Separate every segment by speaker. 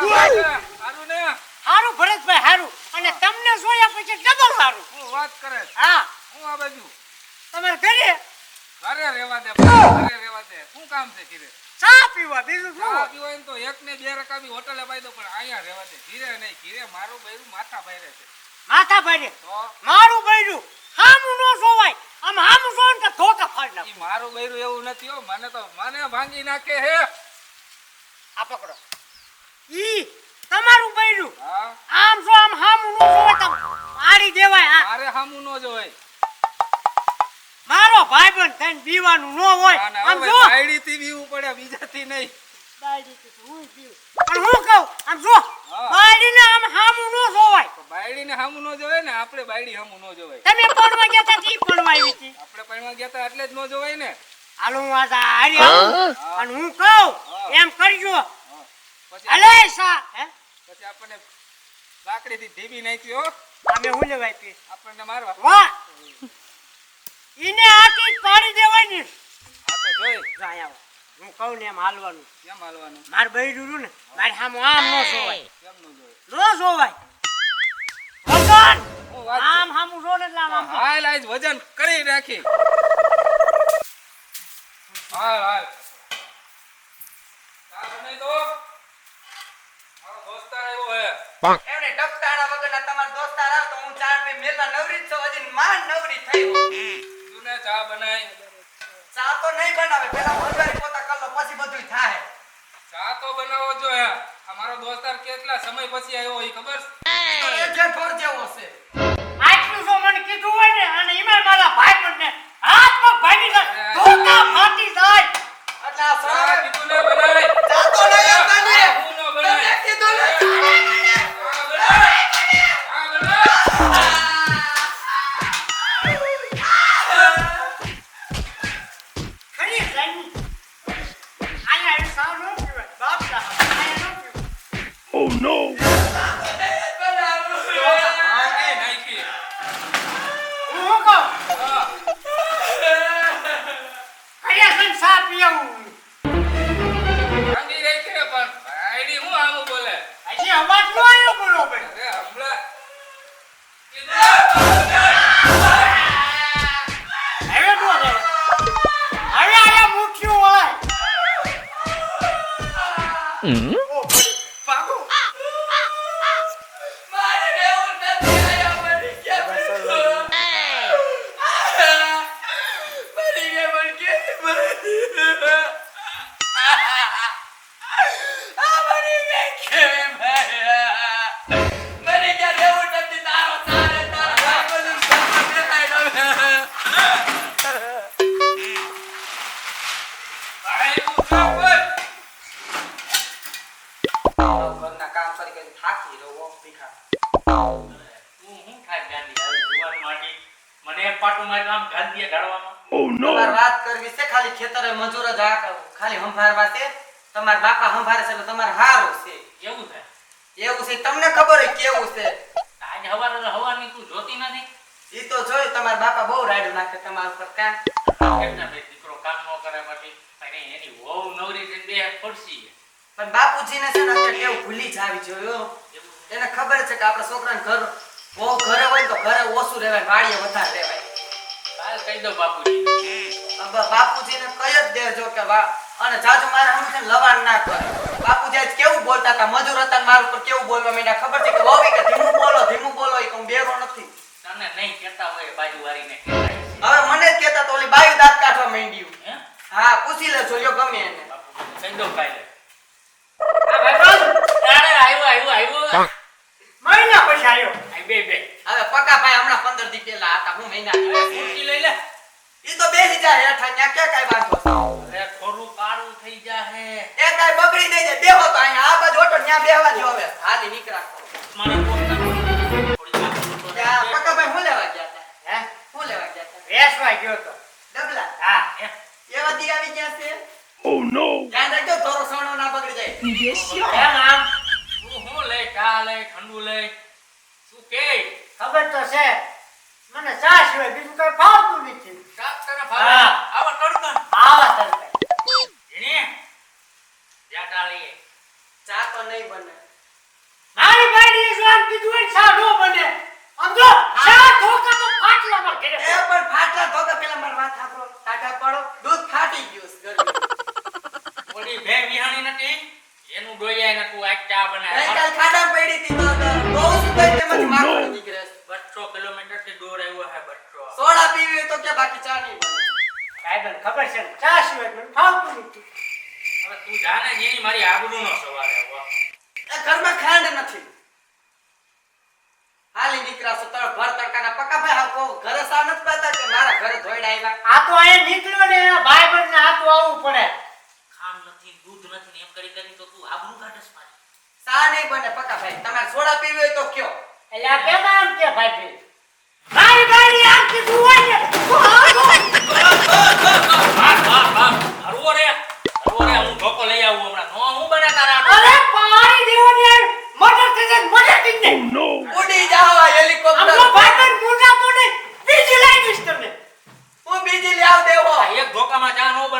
Speaker 1: સારું ને
Speaker 2: હારું ભરતભાઈ હારું. અને તમને જોયા પછી ડબલ હારું.
Speaker 1: હું વાત કરે
Speaker 2: હા.
Speaker 1: હું આ બાજુ.
Speaker 2: તમારે ઘરે?
Speaker 1: ઘરે રહેવા દે ઘરે રહેવા દે. શું કામ છે ઘીરે?
Speaker 2: ચા પીવા બીજું શું?
Speaker 1: પીવો હોય ને તો એક ને બે રકાબી હોટલે પાઈ દો પણ અહીંયા રહેવા દે. ઘીરે નહીં ઘીરે મારું બૈરું માથા ભારે છે.
Speaker 2: માથા ભાઈ
Speaker 1: તો?
Speaker 2: મારું બૈરું? હામું નો જોવાય. આમ હામું જોવે તો ધોકા ફાડી નાખું.
Speaker 1: મારું બૈરું એવું નથી હો મને તો મને ભાંગી નાખે હે.
Speaker 2: આ પકડો. ઈ તમારું બૈરું આમ જો આમ હામું નો જોવાય તો મારી દેવાય આ
Speaker 1: મારે હામું ન જોવાય
Speaker 2: મારો ભાઈબંધ થઈને બીવાનું નો હોય.
Speaker 1: ના, ના,
Speaker 2: આમ
Speaker 1: જો
Speaker 2: જો.
Speaker 1: બાયડીથી બીવું પડે બીજાથી નહીં.
Speaker 2: બાયડીથી થી હું પીવું. પણ હું કહું આમ જો
Speaker 1: બાયડી
Speaker 2: ને આમ હામું નો જોવાય.
Speaker 1: તો બાયડીને હામું ન જોવાય ને આપણે બાયડી હામું નો જોવાય.
Speaker 2: તમે પડવા ગયા તા ઈ પડવા આવી હતી.
Speaker 1: આપણે પડવા ગયા તા એટલે જ ન જોવાય ને.
Speaker 2: હાલો હું આ હારી આવું. અને હું કહું એમ કરજો હલે સા હે?
Speaker 1: પછી આપણને લાકડીથી ઢીબી નાખી હો.
Speaker 2: અમે હું
Speaker 1: આપણને મારવા.
Speaker 2: વાહ! ઈને જ પાડી દેવાય ને
Speaker 1: આ તો જોઈ.
Speaker 2: જા આવો. હું કહું ને એમ હાલવાનું.
Speaker 1: કેમ હાલવાનું?
Speaker 2: માર બૈરું રહ્યું ને મારે સામું આમ નો જોવાય.
Speaker 1: કેમ ન જોવાય?
Speaker 2: નો
Speaker 1: વાત છે.
Speaker 2: આમ સામું જો ને એટલે આમ.
Speaker 1: હાલ આજ વજન કરી રાખી. હાલ હાલ ચા બનાવી દો મારો દોસ્તાર આવ્યો હે
Speaker 3: એમને ટપકાણા વગરના તમારા દોસ્તાર આવે તો હું ચાર પે મેલા નવરી જ હજી માં નવરી થઈ હું.
Speaker 1: ચા બનાય
Speaker 3: ચા તો નહીં બનાવે પેલા વઘારી પોતા કર પછી બધું થાય.
Speaker 1: ચા તો બનાવો જો હે દોસ્તાર કેટલા સમય પછી આવ્યો એ ખબર? છે?
Speaker 3: તો એ જે જેવો છે.
Speaker 2: આટલું જો મને કીધું હોય ને અને એમાં મારા ભાઈ બંને હાથ પગ ભાગી જાય ધોકા ફાટી જાય.
Speaker 3: એટલે આ
Speaker 1: ચા કીધું ને
Speaker 2: અવાજ નો આવ્યો બરોબર
Speaker 1: અરે
Speaker 3: ખેતરે મજૂર જ. ખાલી સંભાળવા છે. તમારા બાપા સંભાળે છે એટલે તમારે હારું છે.
Speaker 4: એવું થાય
Speaker 3: એવું છે. તમને ખબર હોય કેવું છે?
Speaker 4: આજે હવારે તો હવાની તું જોતી નથી.
Speaker 3: ઈ તો જોઈ તમારા બાપા બહુ રાડ્યું નાખે તમારા ઉપર કાં?
Speaker 4: એમના ભાઈ દીકરો કામ ન કરે પછી અને એની વહુ નવરી થઈને બે ખુરશી
Speaker 3: પણ બાપુજીને છે ને અત્યારે ભૂલી જાવી
Speaker 4: જોયો.
Speaker 3: એને ખબર છે કે આપણા છોકરાને ઘર બહુ ઘરે હોય તો ઘરે ઓછું રહેવાય વાડીએ વધારે રહેવાય.
Speaker 4: કાલ કહી દો બાપુજી.
Speaker 3: બાપુજીને કહી જ દેજો કે વા અને જાજુ મારે છે લવાણ ના કરે. બાપુજી આજ કેવું બોલતા હતા? મજૂર હતા મારા ઉપર કેવું બોલવા માંડ્યા? ખબર છે કે વહુએ કે ધીમું બોલો ધીમું બોલો એ કહું બેરો નથી.
Speaker 4: તને નહીં કહેતા હોય બાજુ વાળીને કહેવાય.
Speaker 3: હવે મને જ કહેતા જાય હેઠા ન્યા ક્યાં કાંઈ વાંધો
Speaker 4: અરે થોડું કાળું થઈ જાહે.
Speaker 3: એ કાંઈ બગડી નહીં જાય બેહો તો અહીંયા આ બાજુ ઓટો ન્યા બેહવા દ્યો હવે. હાલી નીકળા.
Speaker 4: મારા પોતાનું થોડી વાત
Speaker 3: ત્યાં પકા ભાઈ હું લેવા ગયા હતા?
Speaker 2: હે?
Speaker 3: હું લેવા ગયા હતા?
Speaker 2: વેસવા ગયો તો.
Speaker 3: ડબલા?
Speaker 2: હા
Speaker 3: એવા દી આવી ગયા છે? ઓ નો ધ્યાન રાખજો થોડો સણો ના બગડી જાય.
Speaker 2: એમ આમ
Speaker 4: તું હું લે ચા લે ઠંડુ લે શું કે?
Speaker 2: ખબર તો છે. મને ચા સિવાય બીજું કઈ ભાવતું નથી.
Speaker 4: સાત તને
Speaker 2: હા.
Speaker 4: આવો તડકા.
Speaker 2: આવા તરફ
Speaker 4: જીણી જા ટા
Speaker 3: ચા તો નહીં બને.
Speaker 2: કીધું હોય ને શા નો બને. આમ જો શા ધોકા તો ફાટલામાં ઘરે.
Speaker 3: એ પણ ફાટલા ધોકા પેલા મારા વાત સાંભળો ટાટા પડો. દૂધ ફાટી ગયું છે ગરમી.
Speaker 4: ઓલી ભે વિહાણી નથી? એનું ડોયા નતું આ ચા બનાવે.
Speaker 3: ગઈકાલ ખાડા પડી હતી તો તો બહુ સુંદર તેમાંથી માખણ નીકળે છે.
Speaker 4: બસો કિલોમીટર બસો
Speaker 3: પીવી તો કે બાકી ચા નહીં બને.
Speaker 2: ખબર છે ચા સિવાય મને ફાવતું નથી.
Speaker 4: હવે તું જાણે જેની મારી આબરૂનો સવાલ હે. વાહ.
Speaker 3: એ ઘરમાં ખાંડ નથી. હાલી નીકળ્યા છો તળ ભર તડકાના પકા ભાઈ હા કહો ઘરે સા નથી પાતા કે મારા ઘરે ધોઈડા આવ્યા
Speaker 2: આ તો અહીંયા નીકળ્યો ને એના ભાઈબંધ ને હાથું આવવું પડે.
Speaker 4: ખાંડ નથી દૂધ નથી એમ કરી કરી તો તું આબરૂ કાઢસ મારી.
Speaker 3: સા નહીં બને પક્કા ભાઈ. તમારે સોડા પીવી હોય તો કયો.
Speaker 2: એટલે આ કેમ આમ કે ભાઈ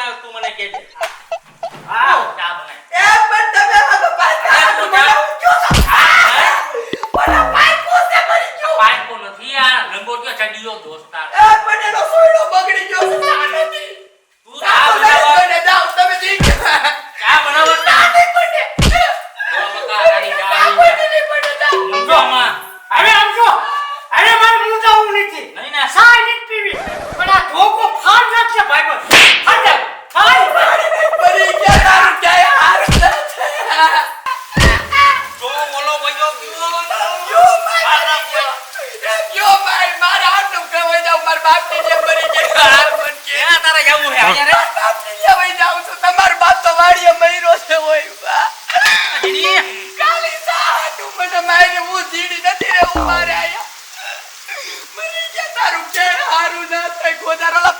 Speaker 2: ને તો
Speaker 4: મને કહેજે
Speaker 2: હા
Speaker 4: ચા બનાય
Speaker 3: એ પણ તમે પાછા કહેવાય જાવ મારા બાપની મરી ગયા હાર બન કે
Speaker 4: ક્યાં તારે જવું હે અહીંયા રે?
Speaker 3: મારા બાપની જેમ વહી જાઉં છું. તમારો બાપ તો વાડીએ મયરો છે હોય બા. કાલી સાટું મને મારે હું જીડી નથી રે હું મારે આયા મરી ગયા તારું કે હારું ના થાય. ખોદારોલા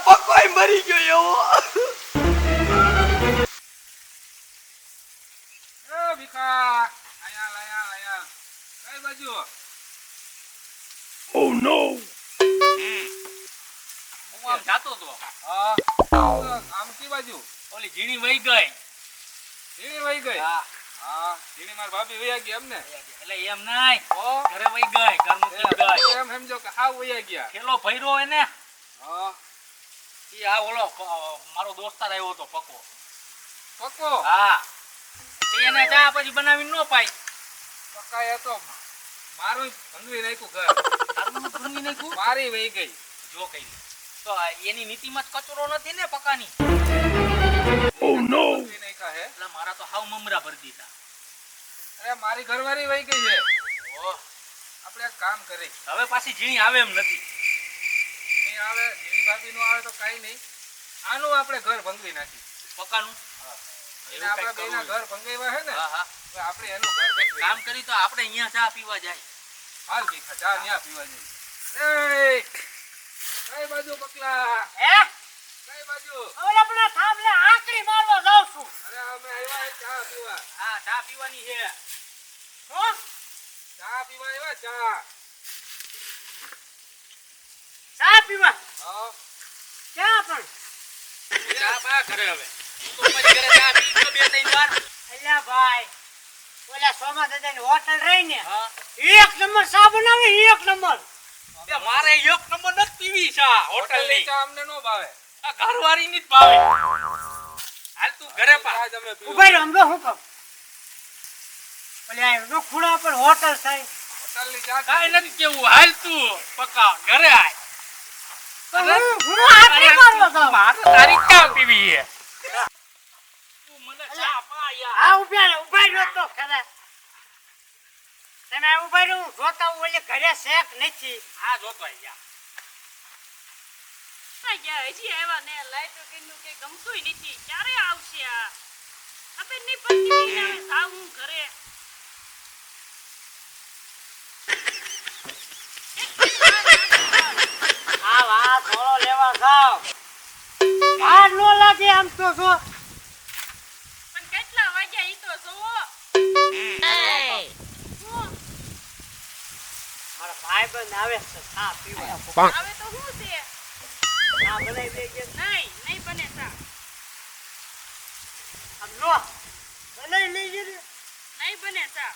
Speaker 1: બાજુ.
Speaker 4: ઓલી ઝીણી વહી ગઈ.
Speaker 1: ઝીણી વહી ગઈ?
Speaker 4: હા.
Speaker 1: હા ઝીણી માર ભાભી વહી ગઈ એમને?
Speaker 4: એટલે એમ નહીં
Speaker 1: ઓ
Speaker 4: ઘરે વહી ગઈ ઘર મૂકી ગઈ.
Speaker 1: એમ સમજો કે હા વહી ગયા.
Speaker 4: ખેલો ભૈરો ને
Speaker 1: હા.
Speaker 4: ઈ આ ઓલો મારો દોસ્તાર આવ્યો હતો પકો
Speaker 1: પક્કો?
Speaker 4: હા. એને ચા પછી બનાવી ન પાઈ.
Speaker 1: પકાય તો મારું ભંગવી નાખ્યું ઘર.
Speaker 4: તારું નતું નાખ્યું?
Speaker 1: મારી વહી ગઈ.
Speaker 4: જો કઈ. તો એની નીતિમાં જ કચરો નથી ને પકાની. એટલે મારા તો હાવ મમરા ભરી દીધા.
Speaker 1: અરે મારી ઘરવાળી વહી ગઈ છે.
Speaker 4: ઓહ,
Speaker 1: આપણે કામ કરી
Speaker 4: હવે પાછી ઝીણી આવે એમ નથી.
Speaker 1: ઝીણી આવે ઝીણી ભાભી નું આવે તો કાઈ નહીં. આનું આપણે ઘર ભંગવી નાખી
Speaker 4: પકાનું? એવું
Speaker 1: આપણા બેના ઘર ભંગાવ્યા છે ને
Speaker 4: હા હા.
Speaker 1: આપણે એનું ઘર ભંગાવી
Speaker 4: કામ કરી તો આપણે અહીંયા ચા પીવા જાય.
Speaker 1: હાલ ભીખા ચા ન્યા પીવા જઈએ. એ કઈ બાજુ પકલા?
Speaker 2: હે?
Speaker 1: કઈ બાજુ?
Speaker 2: ઓલા પેલા થાંભલે આંકડી મારવા જાઉં છું.
Speaker 1: અરે અમે આવ્યા ચા પીવા.
Speaker 4: હા ચા પીવાની છે.
Speaker 2: હો?
Speaker 1: ચા પીવા આવ્યા? ચા.
Speaker 2: ચા પીવા?
Speaker 1: હા.
Speaker 2: ક્યાં પણ?
Speaker 4: ચા પા ઘરે હવે. તું તો ઘરે ચા પી ગયો બે ત્રણ વાર.
Speaker 2: અલ્યા ભાઈ ઓલા સોમા દાદાની હોટલ રહી ને
Speaker 4: હા.
Speaker 2: એક નંબર ચા બનાવે એક નંબર.
Speaker 4: મારે એક નંબર નથી પીવી ચા
Speaker 1: હોટલની. ચા અમને નો ભાવે.
Speaker 4: આ ઘરવાળી ની જ ભાવે. હાલ તું ઘરે પા.
Speaker 2: ઊભા અમને હું કહું? ઓલા એનો ખૂણા પર હોટલ થાય
Speaker 1: હોટલની ચા
Speaker 4: કાઈ નથી કેવું. હાલ તું પકા ઘરે આય. તારી ચા પીવી છે તું મને ચા પા યાર
Speaker 2: આ ઊભા ઊભા રહ્યો તો ખરા તમે ઊભા રહ્યો હું જોતા હું એટલે ઘરે શેક નથી.
Speaker 4: આ જોતો જા
Speaker 5: હજી આવ્યા ને. લાઈટો કીધું કે ગમતુંય નથી. ક્યારે આવશે આ? ખબર નહીં પડતી કે હું ઘરે.
Speaker 2: આ વાત થોડો લેવા જાવ. નો લાગે આમ તો જો. મારા આવે છે. ચા પીવા.
Speaker 5: હવે તો શું છે?
Speaker 2: ચા બનાવી દેજે
Speaker 5: નહીં નહીં બને ચા.
Speaker 2: આમ લો. બનાવી લેજે ને.
Speaker 5: નહીં બને ચા.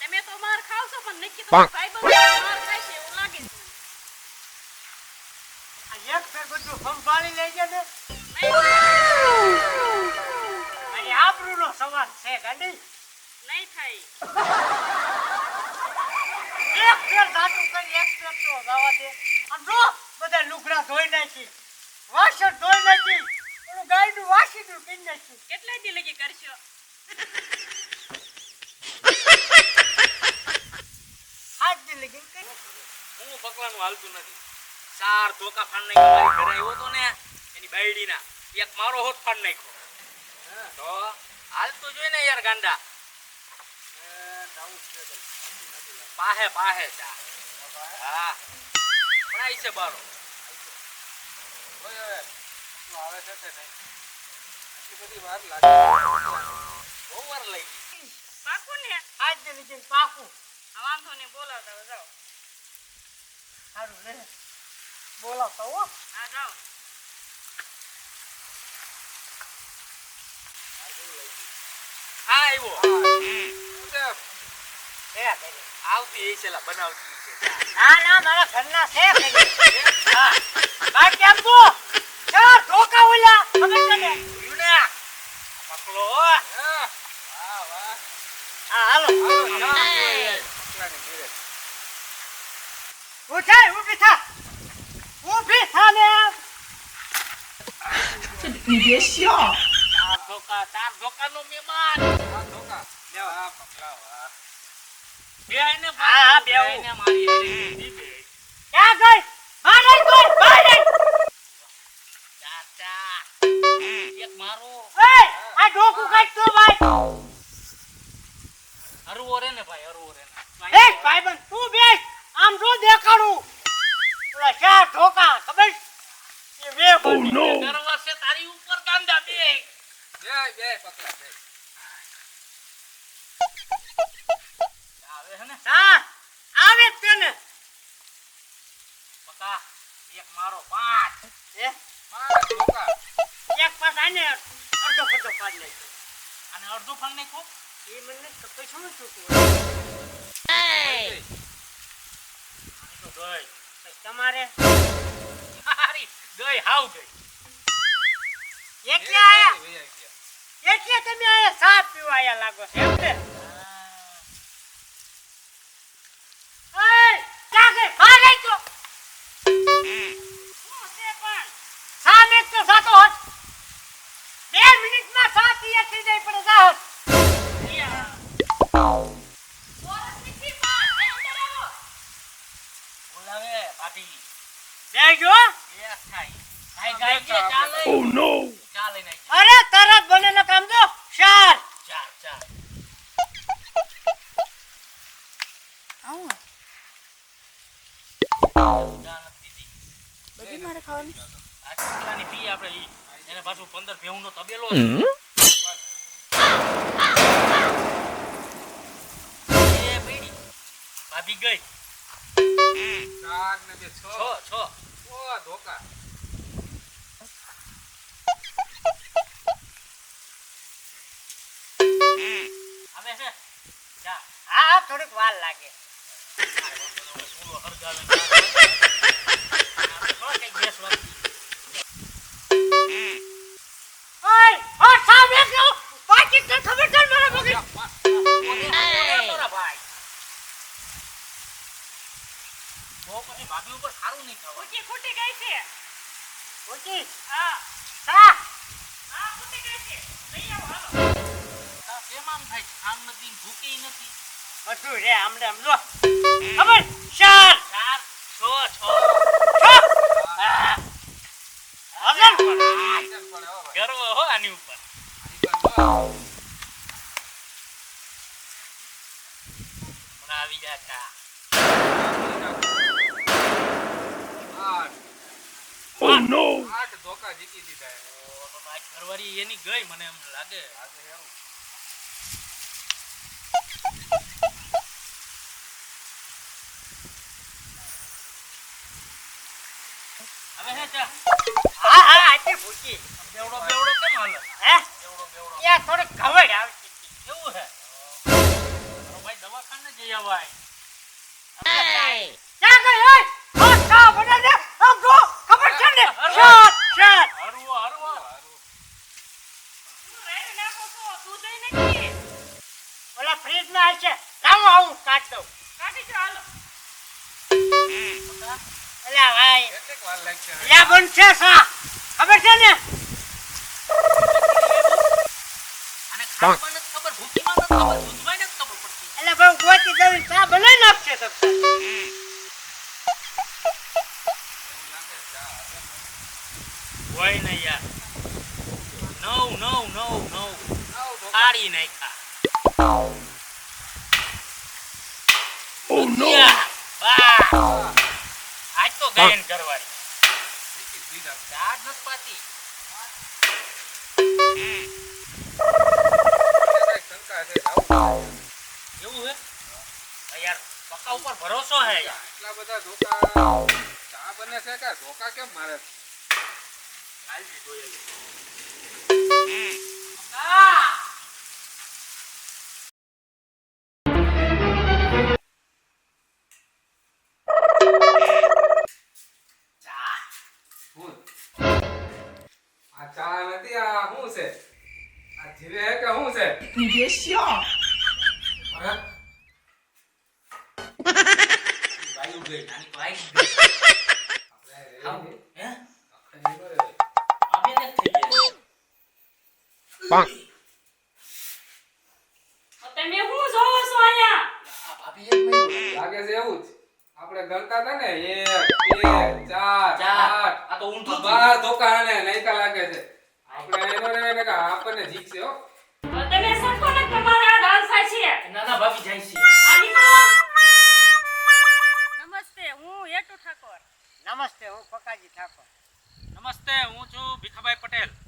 Speaker 5: તમે તો માર ખાવ છો પણ નક્કી તો ભાઈબંધ માર ખાય છે એવું લાગે છે.
Speaker 2: આ એક ફેર બધું સંભાળી લેજે ને.
Speaker 5: નહીં
Speaker 2: અને નો સવાલ છે ગાડી
Speaker 5: નહીં થાય.
Speaker 2: એક ફેર ઘાટું કરી એક ફેર તો ગાવા દે. આમ જો બધા લુગડા ધોઈ નાખી. વાસણ ધોઈ નાખી. ઓલું ગાયનું વાસીનું પીન નાખી.
Speaker 5: કેટલા દી લગી કરશો?
Speaker 2: હાથ દી લગી કરી.
Speaker 4: હું પકવાનું હાલતું નથી. ચાર ધોકા ફાડ નાખ્યો મારી ઘરે આવ્યો તો ને એની બાયડીના. એક મારો હોત ફાડ નાખ્યો. તો હાલતું જોઈ ને યાર ગાંડા. પાહે પાહે ચા હા. છે બારો.
Speaker 1: ઓય ઓય શું આવે છે તે નહીં? આટલી બધી વાર લાગે
Speaker 4: બહુ વાર લઈ
Speaker 5: પાકું ને?
Speaker 2: હાથ દી લગી પાકું.
Speaker 5: હા, વાંધો ને બોલાવતા જાઓ.
Speaker 2: સારું લે. બોલાવતો હો.
Speaker 5: હા જાઓ.
Speaker 4: હા આવ્યો.
Speaker 2: હે
Speaker 4: આવતી એ છેલા બનાવતી.
Speaker 2: ના ના મારા ઘરના છે. હા. બાકી આમ તો ચાર ધોકા ઓલ્યા. ખબર તને?
Speaker 4: જોયું પકડો
Speaker 1: વાહ વાહ.
Speaker 2: હા હાલો. ઉઠાય થા. થા ને.
Speaker 4: બે બે મારી હારે દીધી બે.
Speaker 2: ક્યાં ગઈ? બહાર આઈ તું બહાર આઈ
Speaker 4: ચાર ચાર એક મારો.
Speaker 2: એ આ ઢોકું કાઢ તો ભાઈ.
Speaker 4: હરવો રે ને ભાઈ હરવો રે ને.
Speaker 2: એ બન તું બેસ. આમ જો દેખાડું. ઓલા ઢોકા ખબર? એ બે બની
Speaker 4: દર તારી ઉપર કાંદા બે
Speaker 1: બે બે પકલા બે
Speaker 4: આવે હે ને?
Speaker 2: હા આવે જ તને
Speaker 4: પકા એક મારો પાંચ.
Speaker 2: એ
Speaker 1: પાંચ ધોકા.
Speaker 2: એક પાસ આને અડધો ખડો પાડી નાખ્યો.
Speaker 4: અને અડધું ફળ નાખ્યું?
Speaker 2: એ મને તો પૈસા નું છૂટું
Speaker 1: એ,
Speaker 4: આની તો ગઈ
Speaker 2: તમારે
Speaker 4: હાવ ગઈ.
Speaker 2: એટલે આયા. એટલે તમે આયા? ચા પીવા આયા લાગો એમ ને?
Speaker 4: આ કેટલાની પી આપણે ઈ. એને પાછું પંદર ભેહુંનો તબેલો છે. એ પીડી. ભાભી ગઈ.
Speaker 1: ચાર ને બે છ.
Speaker 4: છ છ.
Speaker 1: ઓ ધોકા.
Speaker 4: આવે છે.
Speaker 2: હા, થોડીક વાર લાગે.
Speaker 4: હરગાવે ભાભી ઉપર આમ નથી ભૂકી નથી
Speaker 2: બધું રે આમને આમ જો ખબર? ચાર.
Speaker 4: ચાર. છ છ
Speaker 2: હા. હજમ
Speaker 1: કેમ પડે હો ભાઈ?
Speaker 4: ગર્વ
Speaker 1: એની
Speaker 4: ગઈ મને એમ લાગે
Speaker 1: આજે એવું.
Speaker 4: હવે હે ચા
Speaker 2: હા ભૂકી
Speaker 4: બેવડો બેવડો કેમ હાલે?
Speaker 2: હે?
Speaker 4: બેવડો બેવડો
Speaker 2: ત્યાં થોડે ખવડ આવે.
Speaker 4: કેવું હે? તારો ભાઈ દવાખાને કહેવાય
Speaker 2: ક્યાં ગઈ ઓય આ ચા બને ને આમ ખબર છે ને? શેટ શેટ
Speaker 4: હરવો હરવો.
Speaker 5: હું રેડ નાખો છો દૂધ નથી
Speaker 2: ઓલા ફ્રીજમાં છે. લાવો આવું કાઢ દઉં.
Speaker 5: કાઢી હાલો.
Speaker 2: ભાઈ.
Speaker 1: કેટલીક વાર લાગશે હવે?
Speaker 2: બનશે સા. ખબર છે ને? એટલે ભાઈ ગોતી દઉં ચા બનાવી નાખશે તો.
Speaker 4: હોય ને યાર. નવ નવ નવ નવ. ફાડી નાખ્યા. બા. આજ તો ગાયન કરવાની. નથી. એવું હે? યાર પક્કા ઉપર ભરોસો હે યાર.
Speaker 1: આટલા બધા ધોકા. ચા બને છે કે ધોકા કેમ મારે? છે?
Speaker 4: હાલજી જોઈએ
Speaker 1: જીવે હે કે શું છે
Speaker 4: આવી ગઈ આવ, હે
Speaker 1: આપણે નહીં બરાબર.
Speaker 4: આ બે ને થઈ ગયા
Speaker 5: તમે શું જોવો છો અહીંયા
Speaker 4: આ ભાભી એક મહિનો
Speaker 1: લાગે છે એવું જ આપણે ગણતા હતા ને એક બે ચાર
Speaker 4: ચાર
Speaker 1: આઠ
Speaker 4: આ તો ઊંધું.
Speaker 1: બાર ધોકા અને લાગે છે આપણે ને આપણને જીતશે હો.
Speaker 5: તમે સરખો ને તમારા ડાન્સ થાય છે.
Speaker 4: નાના ભાભી જાય છે.
Speaker 5: આ નમસ્તે હું હેટુ ઠાકોર.
Speaker 2: નમસ્તે હું પકાજી ઠાકોર.
Speaker 4: નમસ્તે હું છું ભીખાભાઈ પટેલ.